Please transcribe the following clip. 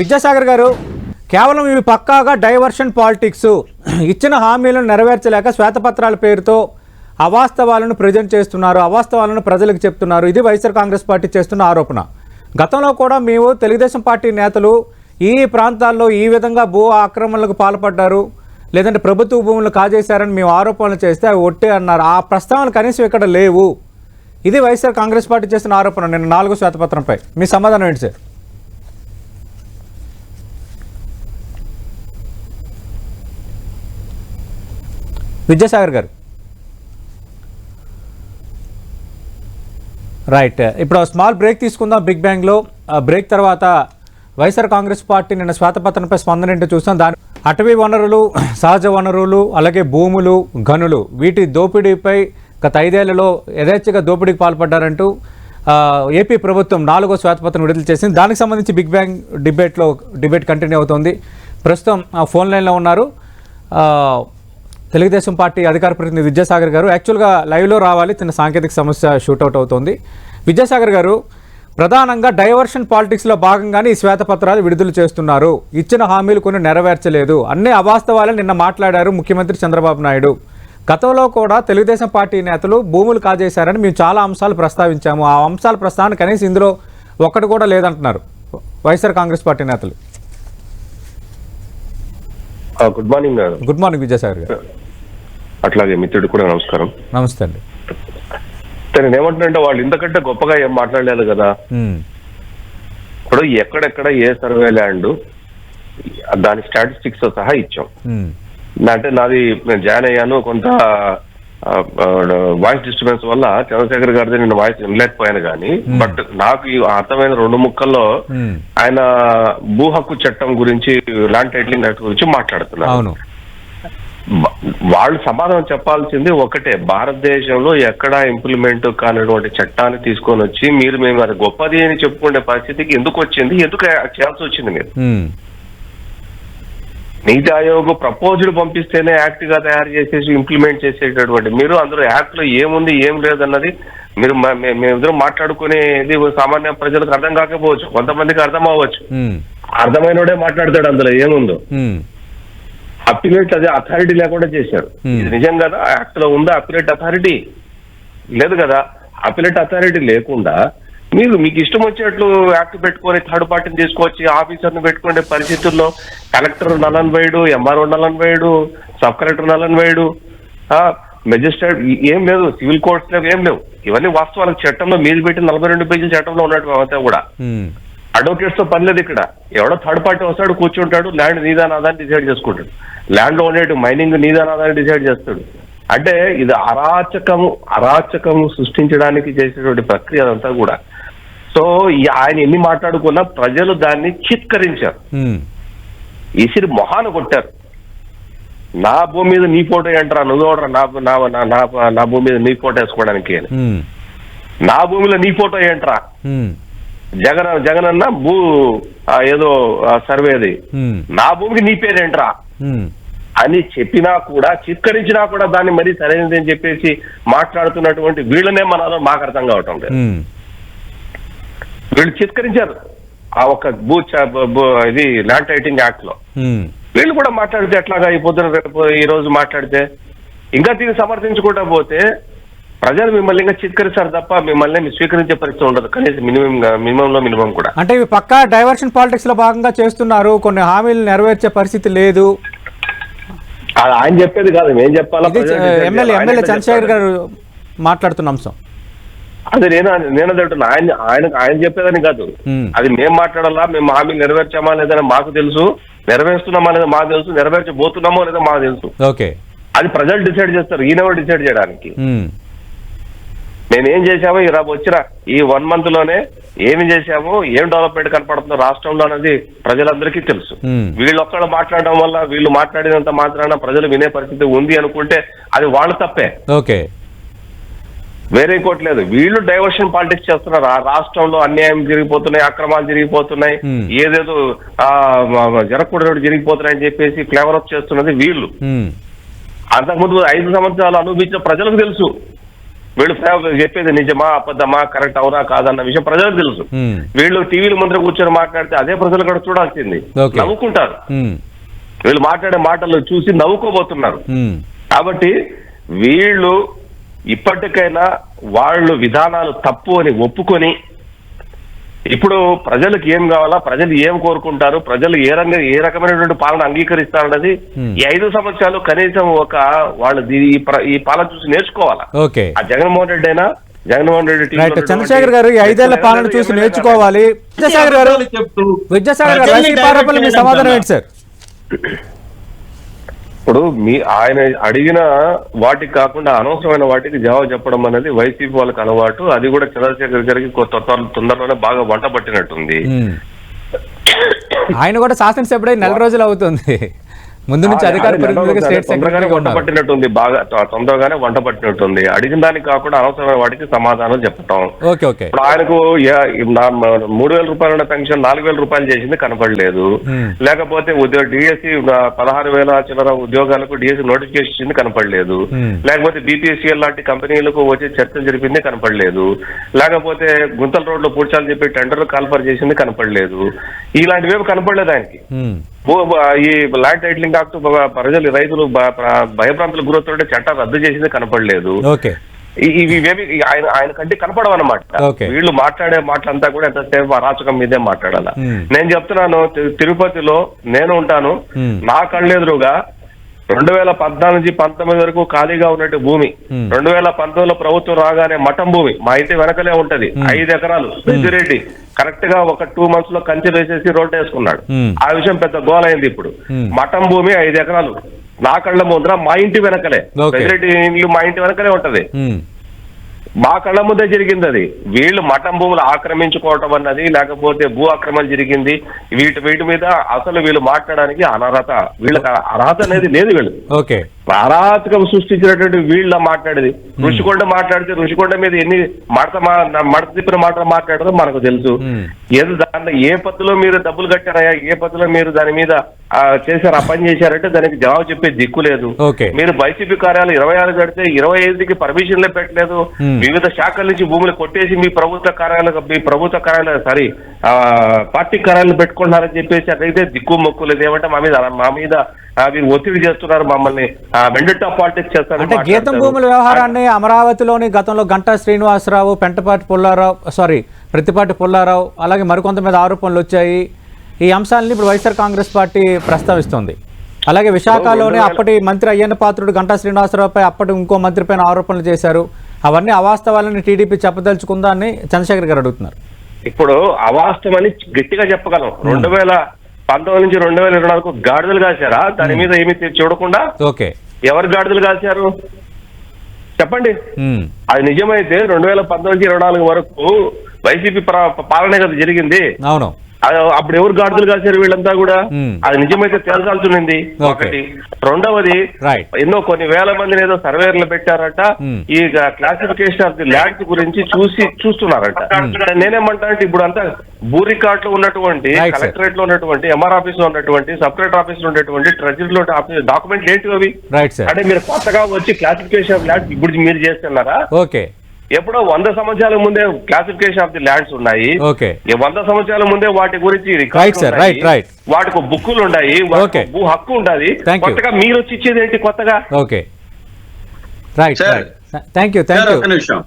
విద్యాసాగర్ గారు కేవలం ఇవి పక్కాగా డైవర్షన్ పాలిటిక్స్. ఇచ్చిన హామీలను నెరవేర్చలేక శ్వేతపత్రాల పేరుతో అవాస్తవాలను ప్రజెంట్ చేస్తున్నారు అవాస్తవాలను ప్రజలకు చెప్తున్నారు. ఇది వైఎస్ఆర్ కాంగ్రెస్ పార్టీ చేస్తున్న ఆరోపణ. గతంలో కూడా మేము తెలుగుదేశం పార్టీ నేతలు ఈ ప్రాంతాల్లో ఈ విధంగా భూ ఆక్రమణలకు పాల్పడ్డారు లేదంటే ప్రభుత్వ భూములు కాజేశారని మేము ఆరోపణలు చేస్తే అవి ఒట్టే అన్నారు. ఆ ప్రస్తావనలు కనీసం ఇక్కడ లేవు. ఇది వైఎస్ఆర్ కాంగ్రెస్ పార్టీ చేసిన ఆరోపణ. నేను నాలుగో శ్వేతపత్రంపై. మీ సమాధానం ఏంటి సార్? విద్యాసాగర్ గారు. రైట్ ఇప్పుడు స్మాల్ బ్రేక్ తీసుకుందాం బిగ్ బ్యాంగ్లో బ్రేక్ తర్వాత వైఎస్ఆర్ కాంగ్రెస్ పార్టీ నిన్న శ్వేతపత్రంపై స్పందన ఏంటో చూస్తాం. దాని అటవీ వనరులు సహజ వనరులు అలాగే భూములు గనులు వీటి దోపిడీపై గత ఐదేళ్ళలో యథేచ్ఛగా దోపిడీకి పాల్పడ్డారంటూ ఏపీ ప్రభుత్వం నాలుగో శ్వేతపత్రం విడుదల చేసింది. దానికి సంబంధించి బిగ్ బ్యాంగ్ డిబేట్లో డిబేట్ కంటిన్యూ అవుతోంది. ప్రస్తుతం ఆ, ఫోన్ లైన్లో ఉన్నారు. తెలుగుదేశం పార్టీ అధికార ప్రతినిధి విద్యాసాగర్ గారు యాక్చువల్గా లైవ్లో రావాలి తన సాంకేతిక సమస్య షూట్అవుట్ అవుతోంది. విద్యాసాగర్ గారు ప్రధానంగా డైవర్షన్ పాలిటిక్స్లో భాగంగానే ఈ శ్వేతపత్రాలు విడుదల చేస్తున్నారు. ఇచ్చిన హామీలు కొన్ని నెరవేర్చలేదు. అన్ని అవాస్తవాలే నిన్న మాట్లాడారు ముఖ్యమంత్రి చంద్రబాబు నాయుడు. గతంలో కూడా తెలుగుదేశం పార్టీ నేతలు భూములు కాజేశారని మేము చాలా అంశాలు ప్రస్తావించాము. ఆ అంశాల ప్రస్తావన కనీసం ఇందులో ఒక్కటి కూడా లేదంటున్నారు వైఎస్ఆర్ కాంగ్రెస్ పార్టీ నేతలు. Good morning madam. Good morning Vidyasagar garu. అట్లాగే మిత్రుడు కూడా నమస్కారం. నమస్తే అండి. నేను ఏమంటున్నానంటే వాళ్ళు ఇంతకంటే గొప్పగా ఏం మాట్లాడలేదు కదా. ఇప్పుడు ఎక్కడెక్కడ ఏ సర్వే ల్యాండ్ దాని స్టాటిస్టిక్స్తో సహా ఇచ్చాం. అంటే నాది నేను జాయిన్ అయ్యాను కొంత వాయిస్ డిస్టర్బెన్స్ వల్ల చంద్రశేఖర్ గారిది నేను వాయిస్ వినలేకపోయాను కానీ బట్ నాకు ఈ అర్థమైన రెండు ముక్కల్లో ఉమ్. ఆయన భూ హక్కు చట్టం గురించి ల్యాండ్ టైటిలింగ్ యాక్ట్ గురించి మాట్లాడుతున్నారు. వాళ్ళు సమాధానం చెప్పాల్సింది ఒకటే భారతదేశంలో ఎక్కడా ఇంప్లిమెంట్ కానటువంటి చట్టాన్ని తీసుకొని వచ్చి మీరు మేము అది గొప్పది అని చెప్పుకునే పరిస్థితికి ఎందుకు వచ్చింది? ఎందుకు చేయాల్సి వచ్చింది మీరు? ఉమ్, నీతి ఆయోగ్ ప్రపోజల్ పంపిస్తేనే యాక్ట్గా తయారు చేసేసి ఇంప్లిమెంట్ చేసేటటువంటి మీరు అందులో యాక్ట్లో ఏముంది ఏం లేదన్నది మీరు మేమిద్దరం మాట్లాడుకునేది సామాన్య ప్రజలకు అర్థం కాకపోవచ్చు. కొంతమందికి అర్థం అవ్వచ్చు. ఉమ్, అర్థమైనోడే మాట్లాడతాడు అందులో ఏముందో. అప్పిలేట్ అదే అథారిటీ లేకుండా చేశారు. ఇది నిజం కదా యాక్ట్లో ఉందా అప్పిలేట్ అథారిటీ? లేదు కదా. అప్పిలేట్ అథారిటీ లేకుండా మీరు మీకు ఇష్టం వచ్చినట్లు యాక్ట్ పెట్టుకొని థర్డ్ పార్టీని తీసుకొచ్చి ఆఫీసర్ని పెట్టుకునే పరిస్థితుల్లో కలెక్టర్ నలన్ వేయడు ఎంఆర్ఓ నలన్ వేయడు సబ్ కలెక్టర్ నలన్ వేయడు. మెజిస్ట్రేట్ ఏం లేదు సివిల్ కోర్ట్స్ లేవు ఏం లేవు. ఇవన్నీ వాస్తవాలకు చట్టంలో మీరు పెట్టిన నలభై రెండు పేజీల చట్టంలో ఉన్నట్టు అంతా కూడా. అడ్వకేట్స్తో పని లేదు ఇక్కడ. ఎవడో థర్డ్ పార్టీ వస్తాడు కూర్చుంటాడు ల్యాండ్ నీదానాదాన్ని డిసైడ్ చేసుకుంటాడు. ల్యాండ్లో ఉండే మైనింగ్ నీదానాదాన్ని డిసైడ్ చేస్తాడు. అంటే ఇది అరాచకము అరాచకము సృష్టించడానికి చేసేటువంటి ప్రక్రియ అదంతా కూడా. సో ఆయన ఎన్ని మాట్లాడుకున్నా ప్రజలు దాన్ని చిత్కరించారు. ఇసిరి మొహాన కొట్టారు. నా భూమి మీద నీ ఫోటో ఏంటరా? నువ్వు ఎవడరా? నా నా నా- భూమి మీద నీ ఫోటో వేసుకోవడానికి నా భూమిలో నీ ఫోటో ఏంట్రా? జగన్ జగన్ అన్న భూ ఏదో సర్వేది. నా భూమికి నీ పేరేంట్రా? అని చెప్పినా కూడా చిత్కరించినా కూడా దాన్ని మరీ సరైనది అని చెప్పేసి మాట్లాడుతున్నటువంటి వీళ్ళనే మన మాకు అర్థం కావటం లేదు. వీళ్ళు చిత్కరించారు. ఆ ఒక భూ ఇది ల్యాండ్ టైటింగ్ యాక్ట్లో. వీళ్ళు కూడా మాట్లాడితే ఎట్లాగా ఈ పొద్దున రేపు ఈ రోజు మాట్లాడితే ఇంకా దీన్ని సమర్థించుకుంటా పోతే ప్రజలు మిమ్మల్ని ఇంకా చిత్కరిస్తారు తప్ప మిమ్మల్ని స్వీకరించే పరిస్థితి ఉండదు. కనీసం మినిమం మినిమం లో మినిమం కూడా. అంటే ఇవి పక్కా డైవర్షన్ పాలిటిక్స్లో భాగంగా చేస్తున్నారు. కొన్ని హామీలు నెరవేర్చే పరిస్థితి లేదు. ఆయన చెప్పేది కాదు. మేము చెప్పాలా ఎమ్మెల్యే ఎమ్మెల్యే చంద్రశేఖర్? గారు మాట్లాడుతున్న అంశం. అది నేను నేను అంటున్నా. ఆయన ఆయన ఆయన చెప్పేదని కాదు. అది మేము మాట్లాడాలా మేము హామీ నెరవేర్చామా లేదని మాకు తెలుసు. నెరవేరుస్తున్నామా లేదా మాకు తెలుసు. నెరవేర్చబోతున్నామో లేదో మాకు తెలుసు. ఓకే. అది ప్రజలు డిసైడ్ చేస్తారు. ఈయనెవరు డిసైడ్ చేయడానికి. ఏం చేశామో ఈ వచ్చిన ఈ వన్ మంత్లోనే ఏమి చేశామో ఏం డెవలప్మెంట్ కనపడుతుందో రాష్ట్రంలో అనేది ప్రజలందరికీ తెలుసు. వీళ్ళు ఒక్కళ్ళు మాట్లాడడం వల్ల వీళ్ళు మాట్లాడినంత మాత్రాన ప్రజలు వినే పరిస్థితి ఉంది అనుకుంటే అది వాళ్ళ తప్పే. ఓకే. వేరే ఇంకోటి లేదు. వీళ్ళు డైవర్షన్ పాలిటిక్స్ చేస్తున్నారు. ఆ రాష్ట్రంలో అన్యాయం జరిగిపోతున్నాయి అక్రమాలు జరిగిపోతున్నాయి. ఏదేదో జరగకూడదు జరిగిపోతున్నాయి అని చెప్పేసి ఫ్లేవర్ అప్ చేస్తున్నది వీళ్ళు. అంతకుముందు ఐదు సంవత్సరాలు అనుభవించిన ప్రజలకు తెలుసు. వీళ్ళు చెప్పేది నిజమా అబద్ధమా కరెక్ట్ అవునా కాదన్న విషయం ప్రజలకు తెలుసు. వీళ్ళు టీవీల ముందర కూర్చొని మాట్లాడితే అదే ప్రజలు కూడా చూడాల్సింది. నవ్వుకుంటారు. వీళ్ళు మాట్లాడే మాటలు చూసి నవ్వుకోబోతున్నారు. కాబట్టి వీళ్ళు ఇప్పటికైనా వాళ్ళు విధానాలు తప్పు అని ఒప్పుకొని ఇప్పుడు ప్రజలకు ఏం కావాలా ప్రజలు ఏం కోరుకుంటారు ప్రజలు ఏ రంగ ఏ రకమైనటువంటి పాలన అంగీకరిస్తారన్నది. ఈ ఐదు సంవత్సరాలు కనీసం ఒక వాళ్ళు ఈ పాలన చూసి నేర్చుకోవాలా? ఓకే. ఆ జగన్మోహన్ రెడ్డి అయినా జగన్మోహన్ రెడ్డి చంద్రశేఖర్ గారు ఈ ఐదేళ్ళ పాలన చూసి నేర్చుకోవాలి. విద్యాసాగర్ గారు చెప్తూ విద్యాసాగర్ గారు సమాధానం ఏంటి సార్? ఇప్పుడు మీ ఆయన అడిగిన వాటికి కాకుండా అనవసరమైన వాటికి జవాబు చెప్పడం అనేది వైసీపీ వాళ్ళకి అలవాటు. అది కూడా చంద్రశేఖర్ గారికి కొత్త తొందర- తొందరలోనే బాగా వంట పట్టినట్టుంది. ఆయన కూడా శాసనసభ్యుడై నెల రోజులు అవుతుంది. ముందు నుంచి అధికార స్టేట్ వంట పట్టినట్టుంది బాగా తొందరగానే వంట పట్టినట్టుంది. అడిగిన దానికి కాకుండా అనవసరమైన వాటికి సమాధానం చెప్పటం. Okay okay. ఇప్పుడు ఆయనకు మూడు వేల రూపాయల పెన్షన్ నాలుగు వేల రూపాయలు చేసింది కనపడలేదు. లేకపోతే ఉద్యోగ డిఎస్సి పదహారు వేల చిల్లర ఉద్యోగాలకు డిఎస్సి నోటిఫికేషన్ ఇచ్చింది కనపడలేదు. లేకపోతే బీపీఎస్సీఎల్ లాంటి కంపెనీలకు వచ్చి చర్చలు జరిపింది కనపడలేదు. లేకపోతే గుంతల రోడ్లో పూడ్చాలు చెప్పి టెండర్ కాల్ఫర్ చేసింది కనపడలేదు. ఇలాంటివేమి కనపడలేదు ఆయనకి. ఈ ల్యాండ్ టైటిలింగ్ యాక్ట్ ప్రజలు రైతులు బ- ప్ర- భయభ్రాంతులు గురవుతుంటే చట్టం రద్దు చేసింది కనపడలేదు. ఇవేవి ఆయన ఆయన కంటే కనపడవన్నమాట. Okay. వీళ్ళు మాట్లాడే మాటలంతా కూడా ఎంతసేపు అరాచకం మీదే మాట్లాడాల. నేను చెప్తున్నాను తిరుపతిలో నేను ఉంటాను. నా కళ్ళెదురుగా రెండు వేల పద్నాలుగు నుంచి పంతొమ్మిది వరకు ఖాళీగా ఉన్నట్టు భూమి. రెండు వేల పంతొమ్మిదిలో ప్రభుత్వం రాగానే మఠం భూమి. మా ఇంటి వెనకలే ఉంటది. ఐదు ఎకరాలు. పెద్దిరెడ్డి. కరెక్ట్గా ఒక టూ మంత్స్లో కంచె వేసేసి రోడ్డు వేసుకున్నాడు. ఆ విషయం పెద్ద గోలైంది ఇప్పుడు. Hmm. మఠం భూమి ఐదు ఎకరాలు. నా కళ్ళ ముందర మా ఇంటి వెనకలే. పెద్దిరెడ్డి ఇల్లు మా ఇంటి వెనకలే ఉంటది. మా కళ్ళ ముందే జరిగింది అది. వీళ్ళు మఠం భూములు ఆక్రమించుకోవటం అన్నది లేకపోతే భూ ఆక్రమణ జరిగింది. వీటి వీటి మీద అసలు వీళ్ళు మాట్లాడడానికి అనర్హత వీళ్ళకి అర్హత అనేది లేదు వీళ్ళు. ఓకే. అరాచకం సృష్టించినటువంటి వీళ్ళ మాట్లాడేది ఋషికొండ మాట్లాడితే ఋషికొండ మీద ఎన్ని మడత మడత తిప్పిన మాటలు మాట్లాడదో మనకు తెలుసు. ఏదో దాంట్లో ఏ పద్ధతిలో మీరు డబ్బులు కట్టారయ్యా ఏ పద్ధతిలో మీరు దాని మీద చేశారు ఆ పని చేశారంటే దానికి జవాబు చెప్పే దిక్కు లేదు. మీరు వైసీపీ కార్యాలయం ఇరవై ఆరు కడితే ఇరవై ఐదుకి పర్మిషన్లే పెట్టలేదు. వివిధ శాఖల నుంచి భూములు కొట్టేసి మీ ప్రభుత్వ కార్యాలయం మీ ప్రభుత్వ కార్యాలయం సారీ పార్టీ కార్యాలయం పెట్టుకుంటున్నారని చెప్పేసి అదైతే దిక్కు మొక్కు లేదు ఏమంటే మా మీద మా మీద మీరు ఒత్తిడి చేస్తున్నారు మమ్మల్ని వెండటా పాలిటిక్స్ చేస్తారు అంటే గీతం భూముల వ్యవహారాన్ని అమరావతిలోని గతంలో గంటా శ్రీనివాసరావు పెంటపాటి పుల్లారావు సారీ ప్రతిపాటి పుల్లారావు అలాగే మరికొంత మీద ఆరోపణలు వచ్చాయి. ఈ అంశాలని ఇప్పుడు వైఎస్ఆర్ కాంగ్రెస్ పార్టీ ప్రస్తావిస్తోంది. అలాగే విశాఖలోనే అప్పటి మంత్రి అయ్యన్న పాత్రుడు గంటా శ్రీనివాసరావుపై అప్పటి ఇంకో మంత్రి పైన ఆరోపణలు చేశారు. అవన్నీ అవాస్తవాలని టీడీపీ చెప్పదలుచుకుందా అని చంద్రశేఖర్ గారు అడుగుతున్నారు. ఇప్పుడు అవాస్తవం అని గట్టిగా చెప్పగలం. రెండు వేల పంతొమ్మిది నుంచి రెండు వేల ఇరవై నాలుగు గాడిదలు కాశారా? దాని మీద ఏమి చూడకుండా ఓకే. ఎవరు గాడిదలు కాశారు చెప్పండి. అది నిజమైతే రెండు వేల పంతొమ్మిది ఇరవై నాలుగు వరకు వైసీపీ పాలనే కదా జరిగింది. అవును. అప్పుడు ఎవరు గాడిదలు కాశారు వీళ్ళంతా కూడా Hmm. అది నిజమైతే తేల్చాల్సి ఉంది. ఒకటి రెండవది. ఎన్నో కొన్ని వేల మందిని ఏదో సర్వేర్లు పెట్టారట Hmm. ఈ క్లాసిఫికేషన్ ఆఫ్ ది ల్యాండ్స్ గురించి చూసి చూస్తున్నారట నేనేమంటా అంటే ఇప్పుడు అంతా భూ రికార్డ్లో ఉన్నటువంటి. కలెక్టరేట్లో ఉన్నటువంటి ఎంఆర్ ఆఫీస్లో ఉన్నటువంటి సబ్ కలెక్టర్ ఆఫీస్లో ఉన్నటువంటి ట్రెజరీ లో డాక్యుమెంట్ ఏంటి అవి అంటే మీరు కొత్తగా వచ్చి క్లాసిఫికేషన్ ఆఫ్ ల్యాండ్స్ ఇప్పుడు మీరు చేస్తున్నారా ఓకే ఎప్పుడో వంద సంవత్సరాల ముందే క్లాసిఫికేషన్ ఆఫ్ ది ల్యాండ్స్ ఉన్నాయి వంద సంవత్సరాల ముందే వాటి గురించి రికార్డులు Right, sir. ఉన్నాయి. Right, right. వాటికి బుక్కులు ఉన్నాయి. భూ హక్కు ఉండాలి Thank you. కొత్తగా మీరు వచ్చి ఇచ్చేది ఏంటి కొత్తగా okay right thank you thank sir you